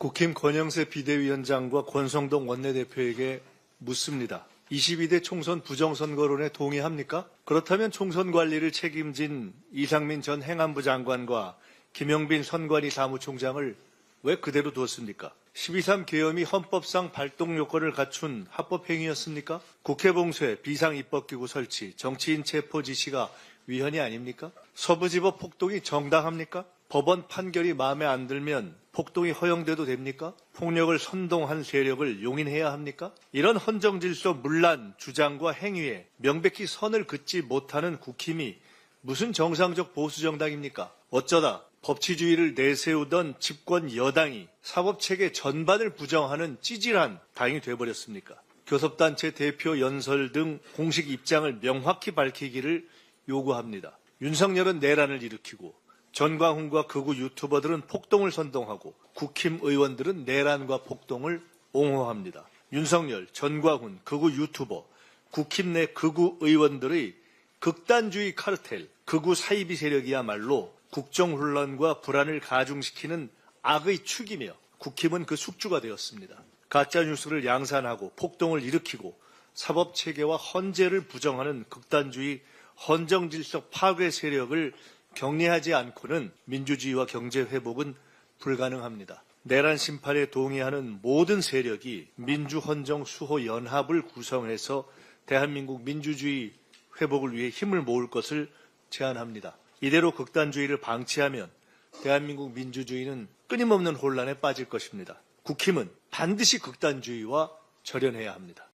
국힘 권영세 비대위원장과 권성동 원내대표에게 묻습니다. 22대 총선 부정선거론에 동의합니까? 그렇다면 총선 관리를 책임진 이상민 전 행안부 장관과 김영빈 선관위 사무총장을 왜 그대로 뒀습니까? 12.3 계엄이 헌법상 발동 요건을 갖춘 합법행위였습니까? 국회 봉쇄, 비상입법기구 설치, 정치인 체포 지시가 위헌이 아닙니까? 서부지법 폭동이 정당합니까? 법원 판결이 마음에 안 들면 폭동이 허용돼도 됩니까? 폭력을 선동한 세력을 용인해야 합니까? 이런 헌정질서 문란 주장과 행위에 명백히 선을 긋지 못하는 국힘이 무슨 정상적 보수 정당입니까? 어쩌다 법치주의를 내세우던 집권 여당이 사법체계 전반을 부정하는 찌질한 당이 돼버렸습니까? 교섭단체 대표 연설 등 공식 입장을 명확히 밝히기를 요구합니다. 윤석열은 내란을 일으키고 전광훈과 극우 유튜버들은 폭동을 선동하고 국힘 의원들은 내란과 폭동을 옹호합니다. 윤석열, 전광훈, 극우 유튜버, 국힘 내 극우 의원들의 극단주의 카르텔, 극우 사이비 세력이야말로 국정 혼란과 불안을 가중시키는 악의 축이며 국힘은 그 숙주가 되었습니다. 가짜 뉴스를 양산하고 폭동을 일으키고 사법 체계와 헌재를 부정하는 극단주의 헌정질서 파괴 세력을 격리하지 않고는 민주주의와 경제 회복은 불가능합니다. 내란 심판에 동의하는 모든 세력이 민주헌정 수호 연합을 구성해서 대한민국 민주주의 회복을 위해 힘을 모을 것을 제안합니다. 이대로 극단주의를 방치하면 대한민국 민주주의는 끊임없는 혼란에 빠질 것입니다. 국힘은 반드시 극단주의와 절연해야 합니다.